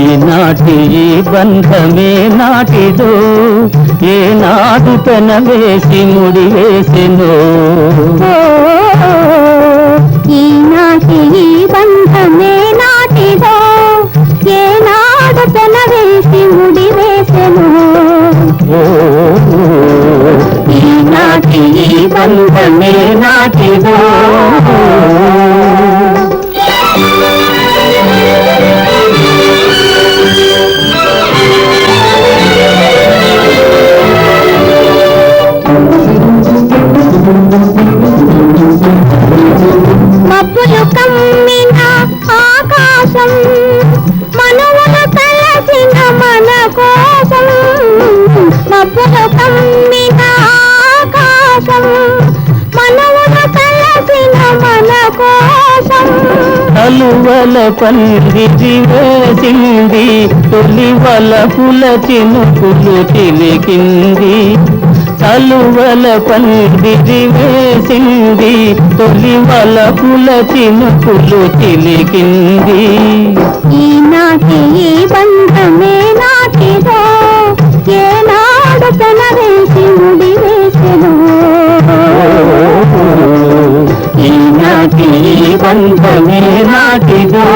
ఈనాటి బంధమే నాటిదో ఏ ఏనాడు తన వేసి ముడి వేసెను. కమ్మిన ఆకాశం మనవులు తలసిన మన కోసం. మబ్బులు కమ్మిన ఆకాశం మనవులు మన కోసం. అలువల వేసింది చినుకులు చిలికింది అలువల పందిరి వేసింది తొలి వలపుల చినుకులు చిలికింది. ఈనాటి ఈ బంధమే నాటిదో ఏనాడు తన వేసి ముడి వేసెను ఈనాటి ఈ బంధమే నాటిదో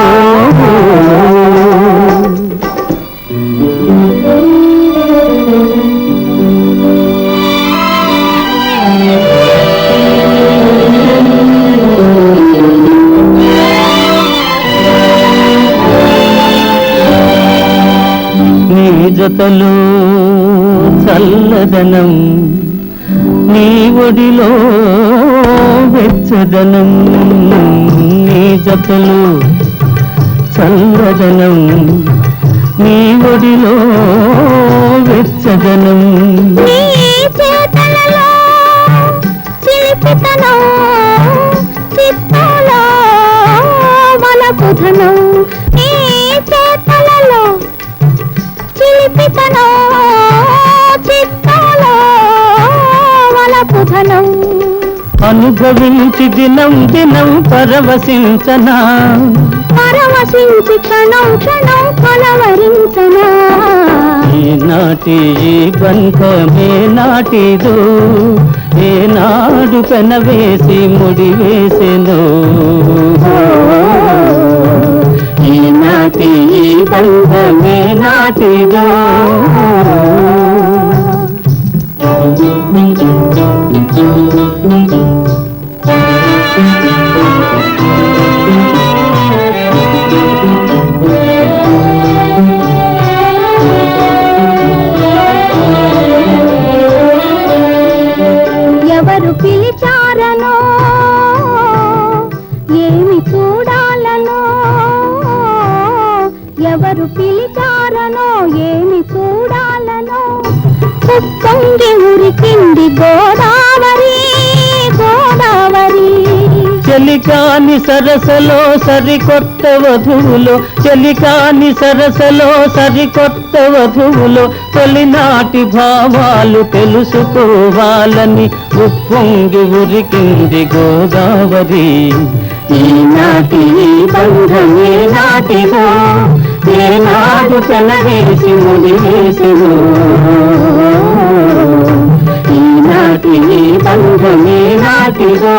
జతలో చల్లదనం నీ ఒడిలో వెచ్చదనం. నీ జతలో చల్లదనం నీ ఒడిలో వెచ్చదనం. చిలిపితనం చిత్తాలో వలపుధనం. నీ అనుభవించి దినం దినం పరవశించనా? పరవశించి క్షణం క్షణం కలవరించనా ఈనాటి ఈ బంధమే నాటిదో ఏనాడు పెనవేసి ముడి వేసెను ఈనాటి ఈ బంధమే నాటిదో చారనో ఏమి చూడాలనో? ఎవరు పిలిచారనో? ఏమి చూడాలనో? ఉప్పొంగి ఉరికింది గోదావరి. చలికాని సరసలో సరికొత్త వధువులు చలికాని సరసలో సరికొత్త వధువులు తొలినాటి భావాలు తెలుసుకోవాలని ఉప్పొంగి ఉరికింది గోదావరి. ఈనాటి ఈ బంధమే నాటిదో ఏనాడు పెనవేసి ముడివేసెను ఈనాటి బంధమే నాటిదో